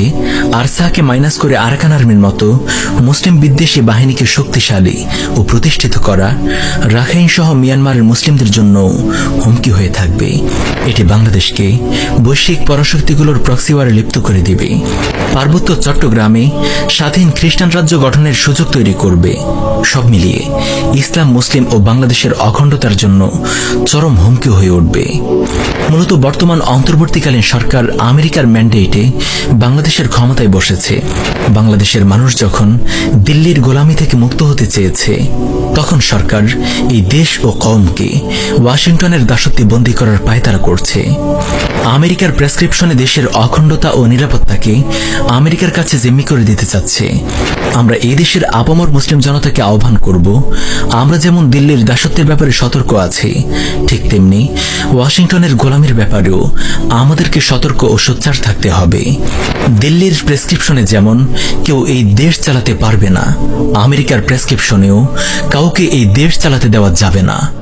সাথে আরসাকে মাইনাস করে আরাকান আর্মির মতো মুসলিম বিদ্বেষী বাহিনীকে শক্তিশালী ও প্রতিষ্ঠিত করা রাখাইন সহ মিয়ানমারের মুসলিমদের জন্য হুমকি হয়ে থাকবে। এটি বাংলাদেশকে বৈশ্বিক পরাশক্তিগুলোর প্রক্সিওয়ারে লিপ্ত করে দিবে। পার্বত্য চট্টগ্রামে স্বাধীন খ্রিস্টান রাজ্য গঠনের সুযোগ তৈরি করবে। সব মিলিয়ে ইসলাম মুসলিম ও বাংলাদেশের অখণ্ডতার জন্য চরম হুমকি হয়ে উঠবে। মূলত বর্তমান অন্তর্বর্তীকালীন সরকার আমেরিকার ম্যান্ডেটে বাংলাদেশের ক্ষমতায় বসেছে, বাংলাদেশের মানুষ যখন দিল্লির গোলামি থেকে মুক্ত হতে চেয়েছে, তখন সরকার এই দেশ ও কমকে ওয়াশিংটনের দাসত্বে বন্দী করার পায়তারা করছে। আমেরিকার প্রেসক্রিপশনে দেশের অখণ্ডতা ও নিরাপত্তাকে আমেরিকার কাছে জিম্মি করে দিতে চাচ্ছে। আমরা এই দেশের আপামর মুসলিম জনতাকে আহ্বান করব, আমরা যেমন দিল্লির দাসত্বের ব্যাপারে সতর্ক আছি, ঠিক তেমনি ওয়াশিংটনের গোলামির ব্যাপারেও আমাদেরকে সতর্ক ও সোচ্চার থাকতে হবে। দিল্লির প্রেসক্রিপশনে যেমন, কেউ এই দেশ চালাতে পারবে না, আমেরিকার প্রেসক্রিপশনেও কাউকে এই দেশ চালাতে দেওয়া যাবে না।